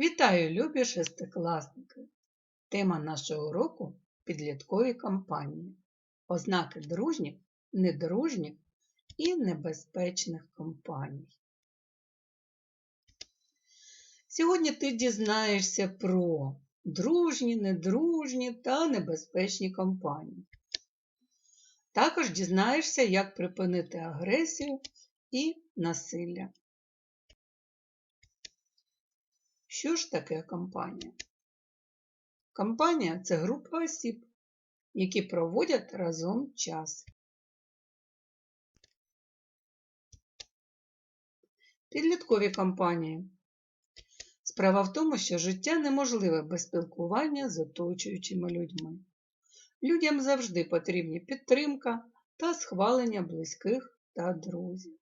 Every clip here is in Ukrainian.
Вітаю, любі шестикласники! Тема нашого уроку підліткові кампанії. Ознаки дружніх, недружніх і небезпечних компаній. Сьогодні ти дізнаєшся про дружні, недружні та небезпечні компанії. Також дізнаєшся, як припинити агресію і насилля. Що ж таке компанія? Компанія це група осіб, які проводять разом час. Підліткові компанії. Справа в тому, що життя неможливе без спілкування з оточуючими людьми. Людям завжди потрібні підтримка та схвалення близьких та друзів.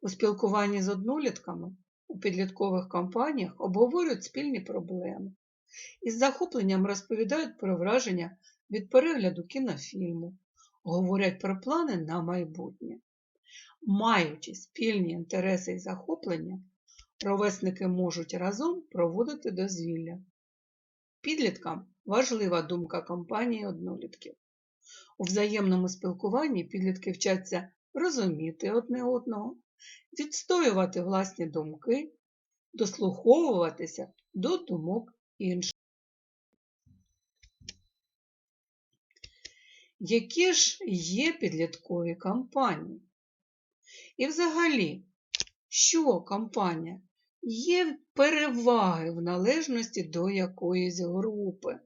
У спілкуванні з однолітками у підліткових компаніях обговорюють спільні проблеми. Із захопленням розповідають про враження від перегляду кінофільму, говорять про плани на майбутнє. Маючи спільні інтереси і захоплення, ровесники можуть разом проводити дозвілля. Підліткам важлива думка компанії однолітків. У взаємному спілкуванні підлітки вчаться розуміти одне одного, відстоювати власні думки, дослуховуватися до думок інших. Які ж є підліткові кампанії? І взагалі, що кампанія? Є переваги в належності до якоїсь групи.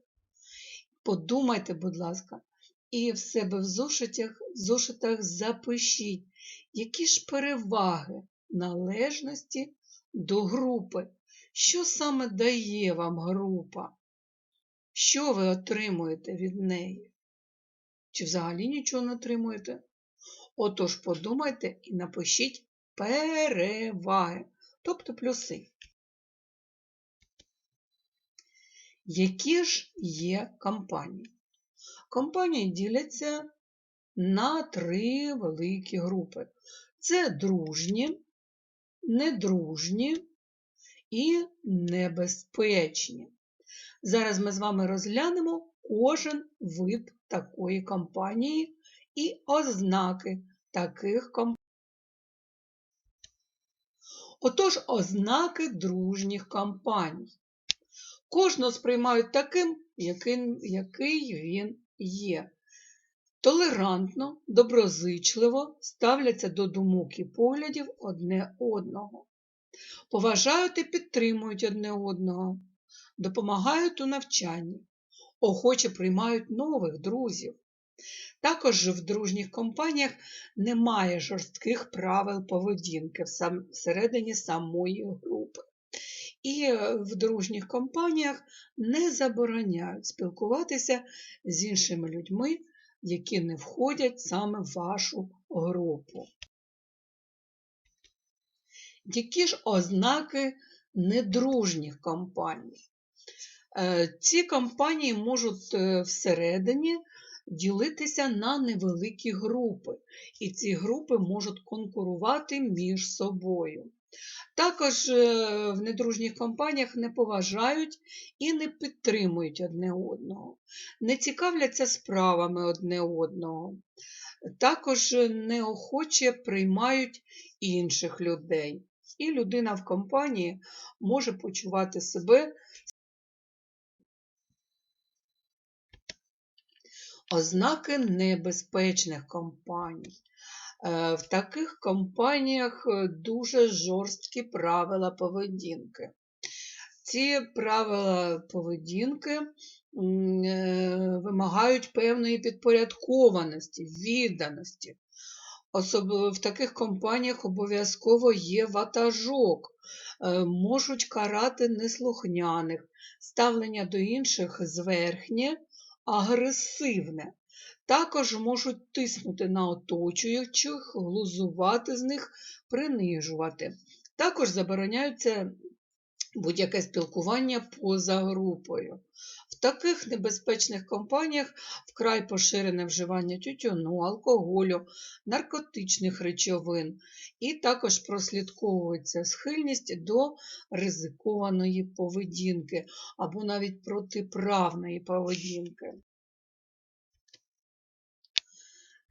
Подумайте, будь ласка, і в себе в зошитах, зошитах запишіть, які ж переваги належності до групи? Що саме дає вам група? Що ви отримуєте від неї? Чи взагалі нічого не отримуєте? Отож, подумайте і напишіть переваги, тобто плюси. Які ж є компанії? Компанії діляться на три великі групи. Це дружні, недружні і небезпечні. Зараз ми з вами розглянемо кожен вид такої компанії і ознаки таких компаній. Отож, ознаки дружніх компаній. Кожного сприймають таким, який, він є толерантно, доброзичливо ставляться до думок і поглядів одне одного, поважають і підтримують одне одного, допомагають у навчанні, охоче приймають нових друзів. Також в дружніх компаніях немає жорстких правил поведінки всередині самої групи. І в дружніх компаніях не забороняють спілкуватися з іншими людьми які не входять саме в вашу групу. Які ж ознаки недружніх компаній? Е, ці компанії можуть е, всередині ділитися на невеликі групи, і ці групи можуть конкурувати між собою. Також е, в недружніх компаніях не поважають і не підтримують одне одного, не цікавляться справами одне одного, також неохоче приймають інших людей. І людина в компанії може почувати себе ознаки небезпечних компаній. Е, в таких компаніях е, дуже жорсткі правила поведінки. Ці правила поведінки е, вимагають певної підпорядкованості, відданості. Особливо в таких компаніях обов'язково є ватажок, можуть карати неслухняних, ставлення до інших зверхнє, агресивне. Також можуть тиснути на оточуючих, глузувати з них, принижувати. Також забороняються будь-яке спілкування поза групою. В таких небезпечних компаніях вкрай поширене вживання тютюну, алкоголю, наркотичних речовин, і також прослідковується схильність до ризикованої поведінки або навіть протиправної поведінки.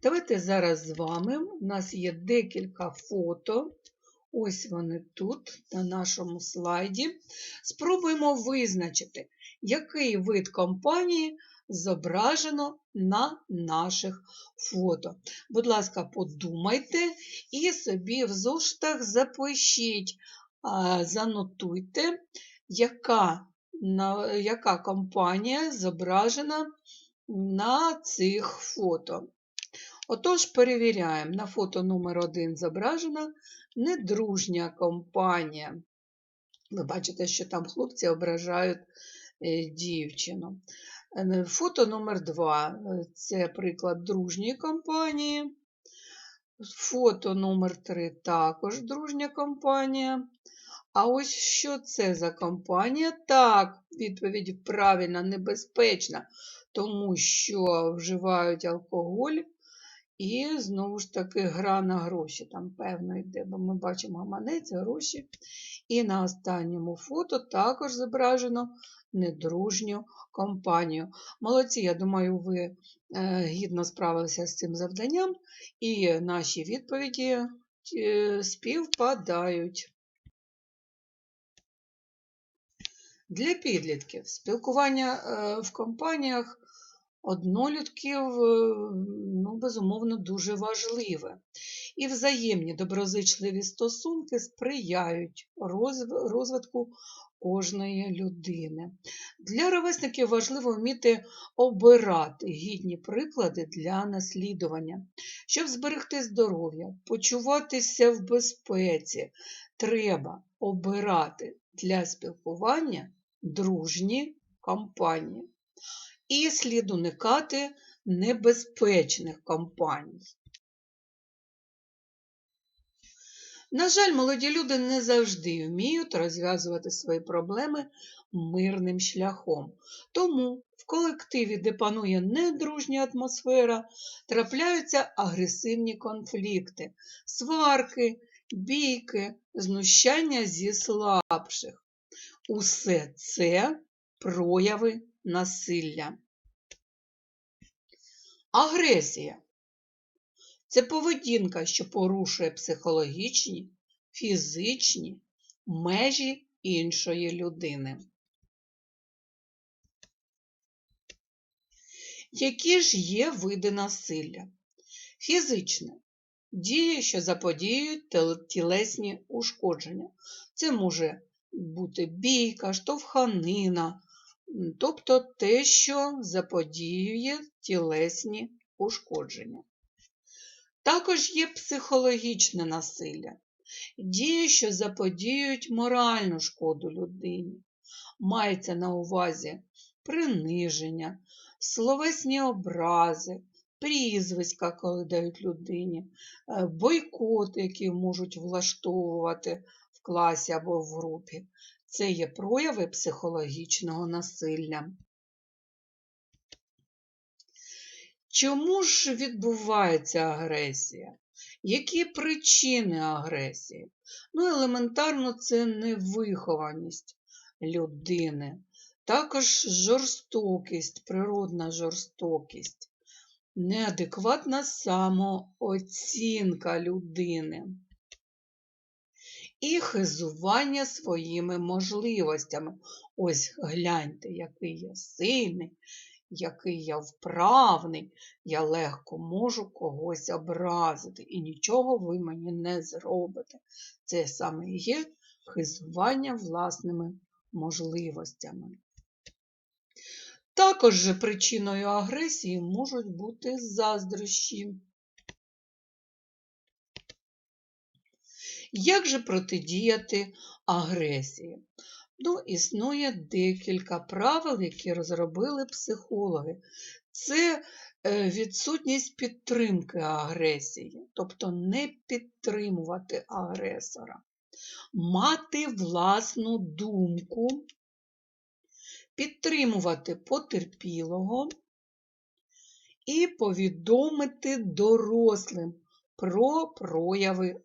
Давайте зараз з вами. У нас є декілька фото. Ось вони тут, на нашому слайді. Спробуємо визначити, який вид компанії зображено на наших фото. Будь ласка, подумайте і собі в зоштах запишіть, занотуйте, яка, яка компанія зображена на цих фото. Отож, перевіряємо, на фото номер 1 зображена недружня компанія. Ви бачите, що там хлопці ображають е, дівчину. Е, фото номер 2 е, це приклад дружньої компанії. Фото номер 3 також дружня компанія. А ось що це за компанія? Так, відповідь правильна, небезпечна, тому що вживають алкоголь і знову ж таки гра на гроші. Там, певно, йде, бо ми бачимо гаманець, гроші. І на останньому фото також зображено недружню компанію. Молодці, я думаю, ви е, гідно справилися з цим завданням, і наші відповіді е, співпадають. Для підлітків спілкування е, в компаніях однолітків, е, ну, безумовно, дуже важливе. І взаємні доброзичливі стосунки сприяють розвитку кожної людини. Для ровесників важливо вміти обирати гідні приклади для наслідування. Щоб зберегти здоров'я, почуватися в безпеці, треба обирати для спілкування дружні компанії і слід уникати небезпечних компаній. На жаль, молоді люди не завжди вміють розв'язувати свої проблеми мирним шляхом. Тому в колективі, де панує недружня атмосфера, трапляються агресивні конфлікти, сварки, бійки, знущання зі слабших. Усе це прояви насилля. Агресія це поведінка, що порушує психологічні, фізичні межі іншої людини. Які ж є види насилля? Фізичне дії, що заподіюють тілесні ушкодження. Це може бути бійка, штовханина, тобто те, що заподіює тілесні ушкодження. Також є психологічне насилля, дії, що заподіюють моральну шкоду людині. Мається на увазі приниження, словесні образи, прізвиська, коли дають людині, е, бойкоти, які можуть влаштовувати в класі або в групі. Це є прояви психологічного насилля. Чому ж відбувається агресія? Які причини агресії? Ну, елементарно, це невихованість людини, також жорстокість, природна жорстокість, неадекватна самооцінка людини і хизування своїми можливостями. Ось гляньте, який я сильний, який я вправний, я легко можу когось образити, і нічого ви мені не зробите. Це саме є хизування власними можливостями. Також причиною агресії можуть бути заздрощі. Як же протидіяти агресії? Ну, Існує декілька правил, які розробили психологи. Це е, відсутність підтримки агресії, тобто не підтримувати агресора, мати власну думку, підтримувати потерпілого і повідомити дорослим про прояви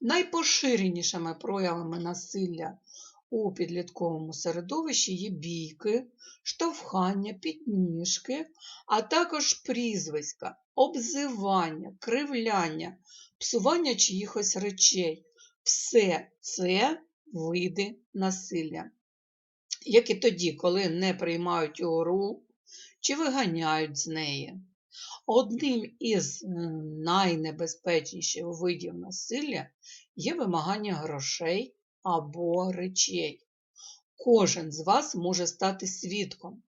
Найпоширенішими проявами насилля у підлітковому середовищі є бійки, штовхання, підніжки, а також прізвиська, обзивання, кривляння, псування чиїхось речей. Все це види насилля. Як і тоді, коли не приймають у гру чи виганяють з неї. Одним із найнебезпечніших видів насилля є вимагання грошей або речей. Кожен з вас може стати свідком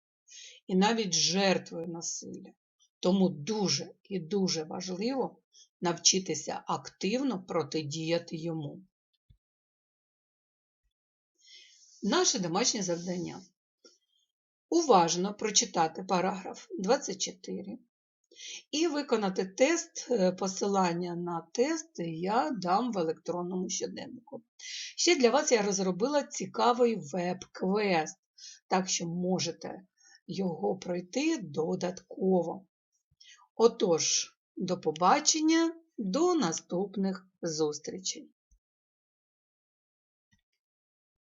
і навіть жертвою насилля. Тому дуже і дуже важливо навчитися активно протидіяти йому. Наше домашнє завдання. Уважно прочитати параграф 24 і виконати тест. Е, Посилання на тест я дам в електронному щоденнику. Ще для вас я розробила цікавий веб-квест, так що можете його пройти додатково. Отож, до побачення, до наступних зустрічей!